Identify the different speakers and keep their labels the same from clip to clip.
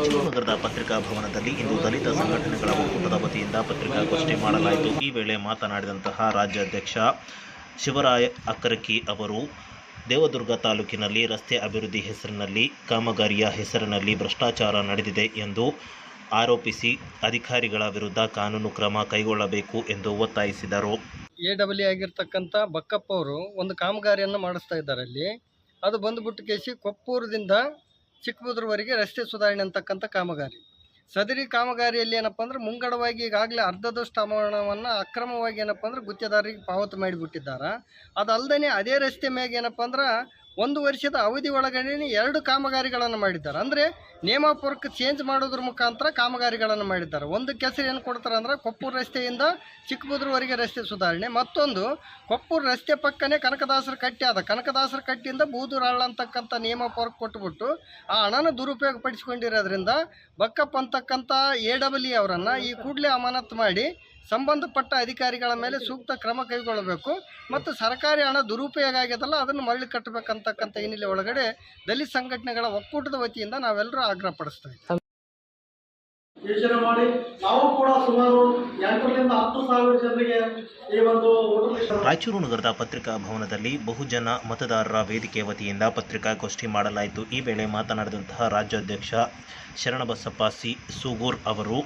Speaker 1: ರಾಯಚೂರು ನಗರದ ಪತ್ರಿಕಾ ಭವನದಲ್ಲಿ ಇಂದು ದಲಿತ ಸಂಘಟನೆಗಳ ಒಕ್ಕೂಟದ ವತಿಯಿಂದ ಪತ್ರಿಕಾಗೋಷ್ಠಿ ಮಾಡಲಾಯಿತು. ಈ ವೇಳೆ ಮಾತನಾಡಿದಂತಹ ರಾಜ್ಯಾಧ್ಯಕ್ಷ ಶಿವರಾಯ ಅಕ್ಕರಕಿ ಅವರು, ದೇವದುರ್ಗ ತಾಲೂಕಿನಲ್ಲಿ ರಸ್ತೆ ಅಭಿವೃದ್ಧಿ ಹೆಸರಿನಲ್ಲಿ, ಕಾಮಗಾರಿಯ ಹೆಸರಿನಲ್ಲಿ ಭ್ರಷ್ಟಾಚಾರ ನಡೆದಿದೆ ಎಂದು ಆರೋಪಿಸಿ ಅಧಿಕಾರಿಗಳ ವಿರುದ್ಧ ಕಾನೂನು ಕ್ರಮ ಕೈಗೊಳ್ಳಬೇಕು ಎಂದು ಒತ್ತಾಯಿಸಿದರು.
Speaker 2: ಎ ಡಬ್ಲ್ಯೂ ಆಗಿರ್ತಕ್ಕಂಥ ಬಕ್ಕಪ್ಪ ಅವರು ಒಂದು ಕಾಮಗಾರಿಯನ್ನು ಮಾಡಿಸ್ತಾ ಇದ್ದಾರೆ ಅಲ್ಲಿ. ಅದು ಬಂದುಬಿಟ್ಟು ಕೇಸಿ ಕೊಪ್ಪೂರದಿಂದ ಚಿಕ್ಕಬುದ್ರವರೆಗೆ ರಸ್ತೆ ಸುಧಾರಣೆ ಅಂತಕ್ಕಂಥ ಕಾಮಗಾರಿ. ಸದರಿ ಕಾಮಗಾರಿಯಲ್ಲಿ ಏನಪ್ಪ ಅಂದ್ರೆ ಮುಂಗಡವಾಗಿ ಈಗಾಗಲೇ ಅರ್ಧದಷ್ಟು ಹಣವನ್ನು ಅಕ್ರಮವಾಗಿ ಏನಪ್ಪ ಅಂದ್ರೆ ಗುತ್ತೇದಾರರಿಗೆ ಪಾವತಿ ಮಾಡಿಬಿಟ್ಟಿದ್ದಾರೆ. ಅದಲ್ಲದೆ ಅದೇ ರಸ್ತೆ ಮ್ಯಾಗ ಏನಪ್ಪ ಅಂದ್ರೆ ಒಂದು ವರ್ಷದ ಅವಧಿ ಒಳಗಡೆ ಎರಡು ಕಾಮಗಾರಿಗಳನ್ನು ಮಾಡಿದ್ದಾರೆ. ಅಂದರೆ ನೇಮಾಪುರಕ್ಕೆ ಚೇಂಜ್ ಮಾಡೋದ್ರ ಮುಖಾಂತರ ಕಾಮಗಾರಿಗಳನ್ನು ಮಾಡಿದ್ದಾರೆ. ಒಂದು ಕೆಸರು ಏನು ಕೊಡ್ತಾರೆ ಅಂದ್ರೆ ಕೊಪ್ಪೂರು ರಸ್ತೆಯಿಂದ ಚಿಕ್ಕಬುದ್ರವರೆಗೆ ರಸ್ತೆ ಸುಧಾರಣೆ. ಮತ್ತೊಂದು, ಕೊಪ್ಪೂರು ರಸ್ತೆ ಪಕ್ಕನೇ ಕನಕದಾಸರ ಕಟ್ಟಿ ಅದ ಕನಕದಾಸರ ಕಟ್ಟಿಯಿಂದ ಬೂದೂರಾಳ ಅಂತಕ್ಕಂಥ ನೇಮಾಪುರಕ್ಕೆ ಕೊಟ್ಬಿಟ್ಟು ಆ ಹಣನ ದುರುಪಯೋಗ ಪಡಿಸ್ಕೊಂಡಿರೋದ್ರಿಂದ ಬಕ್ಕಪ್ಪ ಅಂತಕ್ಕಂಥ ಎ ಡಬ್ಲ್ಯೂ ಅವರನ್ನು ಈ ಕೂಡಲೇ ಅಮಾನತು ಮಾಡಿ ಸಂಬಂಧಪಟ್ಟ ಅಧಿಕಾರಿಗಳ ಮೇಲೆ ಸೂಕ್ತ ಕ್ರಮ ಕೈಗೊಳ್ಳಬೇಕು ಮತ್ತು ಸರ್ಕಾರಿ ಹಣ ದುರುಪಯೋಗ ಆಗ್ಯದಲ್ಲ ಅದನ್ನು ಮರಳಿ ಕಟ್ಟಬೇಕಂತಕ್ಕಂಥ ಹಿನ್ನೆಲೆ ಒಳಗಡೆ ದಲಿತ ಸಂಘಟನೆಗಳ ಒಕ್ಕೂಟದ ವತಿಯಿಂದ ನಾವೆಲ್ಲರೂ ಆಗ್ರಹ ಪಡಿಸ್ತಾ ಇದ್ದೀವಿ.
Speaker 3: ಯೋಚನೆ ಮಾಡಿ ನಾವು ಕೂಡ ಸುಮಾರು ಎಂಟರಿಂದ ಹತ್ತು ಸಾವಿರ ಜನರಿಗೆ ಈ ಒಂದು
Speaker 1: ರಾಯಚೂರು ನಗರದ ಪತ್ರಿಕಾ ಭವನದಲ್ಲಿ ಬಹುಜನ ಮತದಾರರ ವೇದಿಕೆ ವತಿಯಿಂದ ಪತ್ರಿಕಾಗೋಷ್ಠಿ ಮಾಡಲಾಯಿತು. ಈ ವೇಳೆ ಮಾತನಾಡಿದಂತಹ ರಾಜ್ಯಾಧ್ಯಕ್ಷ ಶರಣಬಸಪ್ಪ ಸಿ. ಸೂಗೂರ್ ಅವರು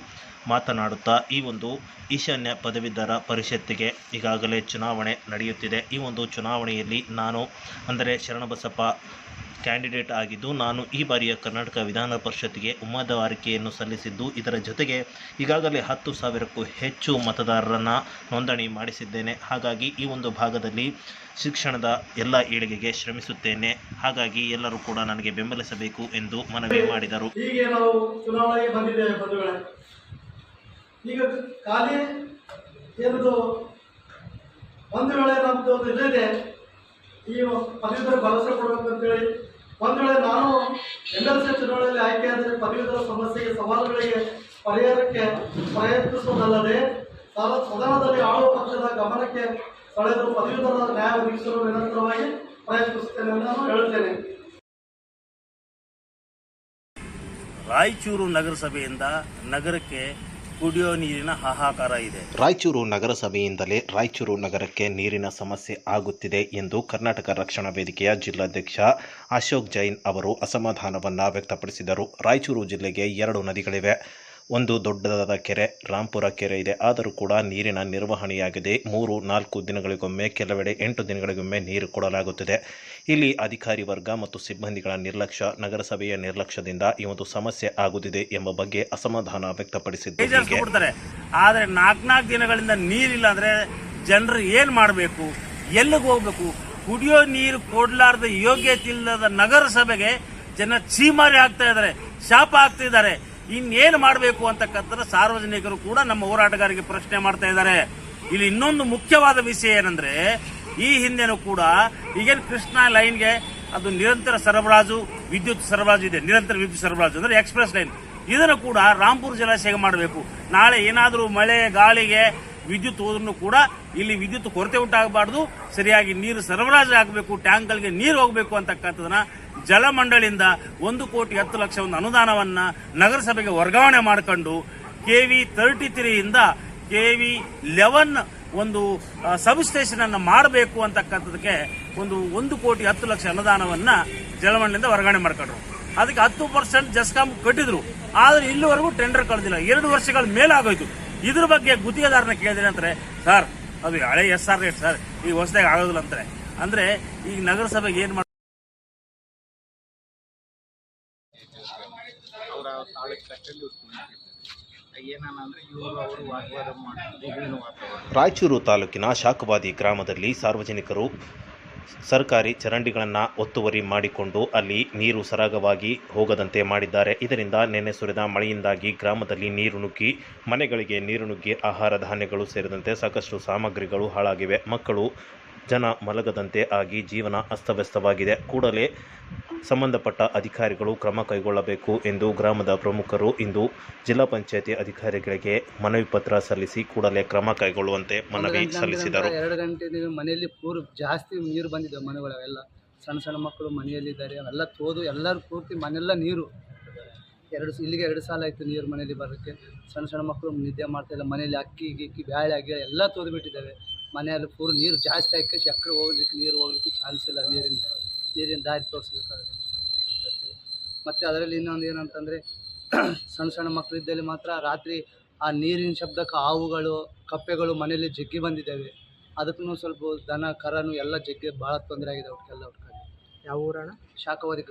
Speaker 1: ಮಾತನಾಡುತ್ತಾ ಈ ಒಂದು ಈಶಾನ್ಯ ಪದವೀಧರ ಪರಿಷತ್ತಿಗೆ ಈಗಾಗಲೇ ಚುನಾವಣೆ ನಡೆಯುತ್ತಿದೆ. ಈ ಒಂದು ಚುನಾವಣೆಯಲ್ಲಿ ನಾನು, ಅಂದರೆ ಶರಣಬಸಪ್ಪ ಕ್ಯಾಂಡಿಡೇಟ್ ಆಗಿದ್ದು, ನಾನು ಈ ಬಾರಿಯ ಕರ್ನಾಟಕ ವಿಧಾನ ಪರಿಷತ್ತಿಗೆ ಉಮೇದುವಾರಿಕೆಯನ್ನು ಸಲ್ಲಿಸಿದ್ದು, ಇದರ ಜೊತೆಗೆ ಈಗಾಗಲೇ ಹತ್ತು ಸಾವಿರಕ್ಕೂ ಹೆಚ್ಚು ಮತದಾರರನ್ನು ನೋಂದಣಿ ಮಾಡಿಸಿದ್ದೇನೆ. ಹಾಗಾಗಿ ಈ ಒಂದು ಭಾಗದಲ್ಲಿ ಶಿಕ್ಷಣದ ಎಲ್ಲ ಏಳಿಗೆಗೆ ಶ್ರಮಿಸುತ್ತೇನೆ. ಹಾಗಾಗಿ ಎಲ್ಲರೂ ಕೂಡ ನನಗೆ ಬೆಂಬಲಿಸಬೇಕು ಎಂದು ಮನವಿ ಮಾಡಿದರು
Speaker 3: ಹೀಗೆ ನಾವು ಚುನಾವಣೆಗೆ ಬಂದಿದ್ದೇವೆ ಬಂಧುಗಳೇ ಈಗ ಖಾಲಿ ಏನದು ಒಂದು ವೇಳೆ ನಮ್ದು ಒಂದು ಇದಿದೆ ಈ ಪದವೀಧರ ಭರವಸೆ ಕೊಡಬೇಕು ಅಂತೇಳಿ ಒಂದು ವೇಳೆ ನಾನು ಎಲ್ ಎಲ್ ಸಿ ಚುನಾವಣೆಯಲ್ಲಿ ಆಯ್ಕೆಯಾದರೆ ಪದವೀಧರ ಸಮಸ್ಯೆಗೆ, ಸವಾಲುಗಳಿಗೆ ಪರಿಹಾರಕ್ಕೆ ಪ್ರಯತ್ನಿಸುವುದಲ್ಲದೆ ಸದ- ಸದನದಲ್ಲಿ ಆಳುವ ಪಕ್ಷದ ಗಮನಕ್ಕೆ ಸೆಳೆದು ಪದವೀಧರ ನ್ಯಾಯ ಒದಗಿಸಲು ನಿರಂತರವಾಗಿ ಪ್ರಯತ್ನಿಸುತ್ತೇನೆ ಎಂದು ನಾನು ಹೇಳುತ್ತೇನೆ
Speaker 4: ರಾಯಚೂರು ನಗರಸಭೆಯಿಂದ ನಗರಕ್ಕೆ ಕುಡಿಯೋ ನೀರಿನ ಹಾಹಾಕಾರ ಇದೆ.
Speaker 1: ರಾಯಚೂರು ನಗರಸಭೆಯಿಂದಲೇ ರಾಯಚೂರು ನಗರಕ್ಕೆ ನೀರಿನ ಸಮಸ್ಯೆ ಆಗುತ್ತಿದೆ ಎಂದು ಕರ್ನಾಟಕ ರಕ್ಷಣಾ ವೇದಿಕೆಯ ಜಿಲ್ಲಾಧ್ಯಕ್ಷ ಅಶೋಕ್ ಜೈನ್ ಅವರು ಅಸಮಾಧಾನವನ್ನು ವ್ಯಕ್ತಪಡಿಸಿದರು. ರಾಯಚೂರು ಜಿಲ್ಲೆಗೆ ಎರಡು ನದಿಗಳಿವೆ. ಒಂದು ದೊಡ್ಡದಾದ ಕೆರೆ, ರಾಂಪುರ ಕೆರೆ ಇದೆ. ಆದರೂ ಕೂಡ ನೀರಿನ ನಿರ್ವಹಣೆಯಾಗಿದೆ ಮೂರು, ನಾಲ್ಕು ದಿನಗಳಿಗೊಮ್ಮೆ, ಕೆಲವೆಡೆ ಎಂಟು ದಿನಗಳಿಗೊಮ್ಮೆ ನೀರು ಕೊಡಲಾಗುತ್ತಿದೆ. ಇಲ್ಲಿ ಅಧಿಕಾರಿ ವರ್ಗ ಮತ್ತು ಸಿಬ್ಬಂದಿಗಳ ನಿರ್ಲಕ್ಷ್ಯ, ನಗರಸಭೆಯ ನಿರ್ಲಕ್ಷ್ಯದಿಂದ ಈ ಒಂದು ಸಮಸ್ಯೆ ಆಗುತ್ತಿದೆ ಎಂಬ ಬಗ್ಗೆ ಅಸಮಾಧಾನ ವ್ಯಕ್ತಪಡಿಸಿದ್ದು
Speaker 4: ಆದರೆ ನಾಲ್ಕು ದಿನಗಳಿಂದ ನೀರಿಲ್ಲ ಅಂದ್ರೆ ಜನರು ಏನ್ ಮಾಡಬೇಕು? ಎಲ್ಲಿಗೆ ಹೋಗ್ಬೇಕು? ಕುಡಿಯೋ ನೀರು ಕೊಡಲಾರದ ಯೋಗ್ಯತೆ ಇಲ್ಲದ ನಗರಸಭೆಗೆ ಜನ ಚೀಮಾರಿ ಆಗ್ತಾ ಇದ್ದಾರೆ, ಶಾಪ ಆಗ್ತಾ ಇದ್ದಾರೆ. ಇನ್ನೇನು ಮಾಡಬೇಕು ಅಂತಕ್ಕಂಥ ಸಾರ್ವಜನಿಕರು ಕೂಡ ನಮ್ಮ ಹೋರಾಟಗಾರರಿಗೆ ಪ್ರಶ್ನೆ ಮಾಡ್ತಾ ಇದ್ದಾರೆ. ಇಲ್ಲಿ ಇನ್ನೊಂದು ಮುಖ್ಯವಾದ ವಿಷಯ ಏನಂದ್ರೆ, ಈ ಹಿಂದೆನೂ ಕೂಡ ಈಗೇನು ಕೃಷ್ಣ ಲೈನ್ಗೆ ಅದು ನಿರಂತರ ಸರಬರಾಜು, ವಿದ್ಯುತ್ ಸರಬರಾಜು ಇದೆ, ನಿರಂತರ ವಿದ್ಯುತ್ ಸರಬರಾಜು ಅಂದ್ರೆ ಎಕ್ಸ್ಪ್ರೆಸ್ ಲೈನ್. ಇದನ್ನು ಕೂಡ ರಾಂಪುರ ಜಲಾಶಯ ಮಾಡಬೇಕು. ನಾಳೆ ಏನಾದರೂ ಮಳೆ, ಗಾಳಿಗೆ ವಿದ್ಯುತ್ ಹೋದ್ರೂ ಕೂಡ ಇಲ್ಲಿ ವಿದ್ಯುತ್ ಕೊರತೆ ಉಂಟಾಗಬಾರ್ದು. ಸರಿಯಾಗಿ ನೀರು ಸರಬರಾಜು ಆಗಬೇಕು, ಟ್ಯಾಂಕ್ಗಳಿಗೆ ನೀರು ಹೋಗಬೇಕು ಅಂತಕ್ಕಂಥದನ್ನ ಜಲಮಂಡಳಿಯಿಂದ ಒಂದು ಕೋಟಿ ಹತ್ತು ಲಕ್ಷ ಒಂದು ಅನುದಾನವನ್ನ ನಗರಸಭೆಗೆ ವರ್ಗಾವಣೆ ಮಾಡಿಕೊಂಡು ಕೆ ವಿ ತರ್ಟಿ ತ್ರೀಯಿಂದ ಕೆ ವಿ ಲೆವೆನ್ ಒಂದು ಸಬ್ ಸ್ಟೇಷನ್ ಅನ್ನು ಮಾಡಬೇಕು ಅಂತಕ್ಕಂಥದಕ್ಕೆ ಒಂದು ಒಂದು ಕೋಟಿ ಹತ್ತು ಲಕ್ಷ ಅನುದಾನವನ್ನ ಜಲಮಂಡಳಿಯಿಂದ ವರ್ಗಾವಣೆ ಮಾಡ್ಕೊಂಡ್ರು. ಅದಕ್ಕೆ ಹತ್ತು ಪರ್ಸೆಂಟ್ ಜಸ್ಕಾಂ ಕಟ್ಟಿದ್ರು. ಆದ್ರೆ ಇಲ್ಲಿವರೆಗೂ ಟೆಂಡರ್ ಕಳೆದಿಲ್ಲ. ಎರಡು ವರ್ಷಗಳ ಮೇಲಾಗೋಯ್ತು. ಇದ್ರ ಬಗ್ಗೆ ಗುತ್ತಿಗೆದಾರನ ಕೇಳಿದ್ರೆ ಅಂದ್ರೆ, ಸರ್, ಅದು ಹಳೆ ಎಸ್ ಆರ್ ರೇಟ್ ಸರ್ ಈಗ ಹೊಸದಾಗಿ ಆಗೋದಿಲ್ಲ ಅಂತಾರೆ. ಅಂದ್ರೆ, ಈಗ ನಗರಸಭೆಗೆ ಏನ್ ಮಾಡ
Speaker 5: ಅವರ ತಾಳಕ್ಕೆ
Speaker 1: ರಾಯಚೂರು ತಾಲೂಕಿನ ಶಾಖವಾದಿ ಗ್ರಾಮದಲ್ಲಿ ಸಾರ್ವಜನಿಕರು ಸರ್ಕಾರಿ ಚರಂಡಿಗಳನ್ನು ಒತ್ತುವರಿ ಮಾಡಿಕೊಂಡು ಅಲ್ಲಿ ನೀರು ಸರಾಗವಾಗಿ ಹೋಗದಂತೆ ಮಾಡಿದ್ದಾರೆ. ಇದರಿಂದ ನೆನ್ನೆ ಸುರಿದ ಮಳೆಯಿಂದಾಗಿ ಗ್ರಾಮದಲ್ಲಿ ನೀರು ನುಗ್ಗಿ, ಮನೆಗಳಿಗೆ ನೀರು ನುಗ್ಗಿ ಆಹಾರ ಧಾನ್ಯಗಳು ಸೇರಿದಂತೆ ಸಾಕಷ್ಟು ಸಾಮಗ್ರಿಗಳು ಹಾಳಾಗಿವೆ. ಮಕ್ಕಳು ಜನ ಮಲಗದಂತೆ ಆಗಿ ಜೀವನ ಅಸ್ತವ್ಯಸ್ತವಾಗಿದೆ. ಕೂಡಲೇ ಸಂಬಂಧಪಟ್ಟ ಅಧಿಕಾರಿಗಳು ಕ್ರಮ ಕೈಗೊಳ್ಳಬೇಕು ಎಂದು ಗ್ರಾಮದ ಪ್ರಮುಖರು ಇಂದು ಜಿಲ್ಲಾ ಪಂಚಾಯಿತಿ ಅಧಿಕಾರಿಗಳಿಗೆ ಮನವಿ ಪತ್ರ ಸಲ್ಲಿಸಿ ಕೂಡಲೇ ಕ್ರಮ ಕೈಗೊಳ್ಳುವಂತೆ ಮನವಿ ಸಲ್ಲಿಸಿದರು.
Speaker 6: ಎರಡು ಗಂಟೆ ಮನೆಯಲ್ಲಿ ಪೂರ್ ಜಾಸ್ತಿ ನೀರು ಬಂದಿದೆ ಮನೆಗಳೆಲ್ಲ. ಸಣ್ಣ ಸಣ್ಣ ಮಕ್ಕಳು ಮನೆಯಲ್ಲಿದ್ದಾರೆ. ಅವೆಲ್ಲ ತೋದು ಎಲ್ಲರೂ ಪೂರ್ತಿ ಮನೆಲ್ಲ ನೀರು. ಎರಡು ಇಲ್ಲಿಗೆ ಎರಡು ಸಾಲ ಆಯಿತು ನೀರು ಮನೆಯಲ್ಲಿ ಬರೋಕ್ಕೆ. ಸಣ್ಣ ಸಣ್ಣ ಮಕ್ಕಳು ನಿದ್ದೆ ಮಾಡ್ತಾಯಿಲ್ಲ ಮನೆಯಲ್ಲಿ ಅಕ್ಕಿ ಗಿಕ್ಕಿ ಬ್ಯಾಳೆ ಆಗಿ ಎಲ್ಲ ತೊದ್ಬಿಟ್ಟಿದ್ದಾವೆ ಮನೆಯಲ್ಲಿ ಪೂರ ನೀರು ಜಾಸ್ತಿ ಹಾಕಿ ಎಕ್ಕಡೆ ಹೋಗ್ಲಿಕ್ಕೆ ನೀರು ಹೋಗ್ಲಿಕ್ಕೆ ಚಾನ್ಸ್ ಇಲ್ಲ. ನೀರಿನ ನೀರಿನ ದಾರಿ ತೋರಿಸ್ಬೇಕಾಗುತ್ತೆ ಮತ್ತು ಅದರಲ್ಲಿ ಇನ್ನೊಂದು ಏನಂತಂದರೆ ಸಣ್ಣ ಸಣ್ಣ ಮಕ್ಕಳಿದ್ದಲ್ಲಿ ಮಾತ್ರ ರಾತ್ರಿ ಆ ನೀರಿನ ಶಬ್ದಕ್ಕೆ ಹಾವುಗಳು ಕಪ್ಪೆಗಳು ಮನೆಯಲ್ಲಿ ಜಗ್ಗಿ ಬಂದಿದ್ದಾವೆ. ಅದಕ್ಕೂ ಸ್ವಲ್ಪ ದನ ಕರನು ಎಲ್ಲ ಜಗ್ಗಿ ಭಾಳ ತೊಂದರೆ ಆಗಿದೆ ಅವಕ್ಕೆಲ್ಲ ಅವ್ರ
Speaker 7: ಯಾವ ಊರಣ
Speaker 6: ಶಾಖವಾದಿ